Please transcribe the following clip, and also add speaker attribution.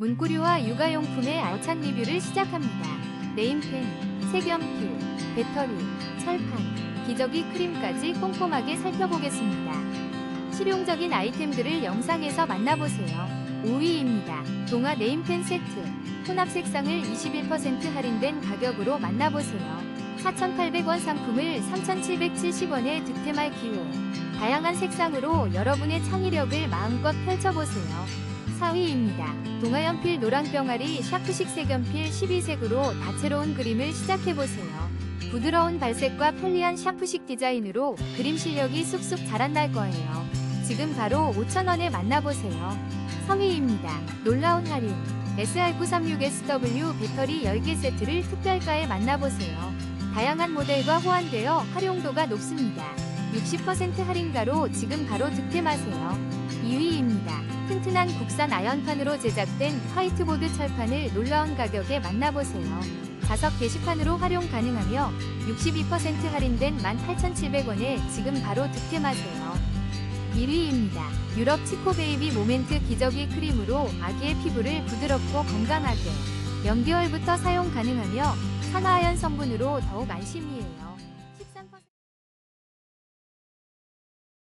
Speaker 1: 문구류와 육아용품의 알찬 리뷰를 시작합니다. 네임펜, 색연필, 배터리, 철판, 기저귀 크림까지 꼼꼼하게 살펴보겠습니다. 실용적인 아이템들을 영상에서 만나보세요. 5위입니다. 동아 네임펜 세트. 혼합 색상을 21% 할인된 가격으로 만나보세요. 4,800원 상품을 3,770원에 득템할 기회. 다양한 색상으로 여러분의 창의력을 마음껏 펼쳐보세요. 4위입니다. 동아연필 노랑병아리 샤프식 색연필 12색으로 다채로운 그림을 시작해보세요. 부드러운 발색과 편리한 샤프식 디자인으로 그림 실력이 쑥쑥 자란날 거예요. 지금 바로 5,000원에 만나보세요. 3위입니다. 놀라운 할인. SR936SW 배터리 10개 세트를 특별가에 만나보세요. 다양한 모델과 호환되어 활용도가 높습니다. 60% 할인가로 지금 바로 득템하세요. 2위입니다. 튼튼한 국산 아연판으로 제작된 화이트보드 철판을 놀라운 가격에 만나보세요. 자석 게시판으로 활용 가능하며 62% 할인된 18,700원에 지금 바로 득템하세요. 1위입니다. 유럽 치코 베이비 모멘트 기저귀 크림으로 아기의 피부를 부드럽고 건강하게 0개월부터 사용 가능하며 산화하연 성분으로 더욱 안심이에요.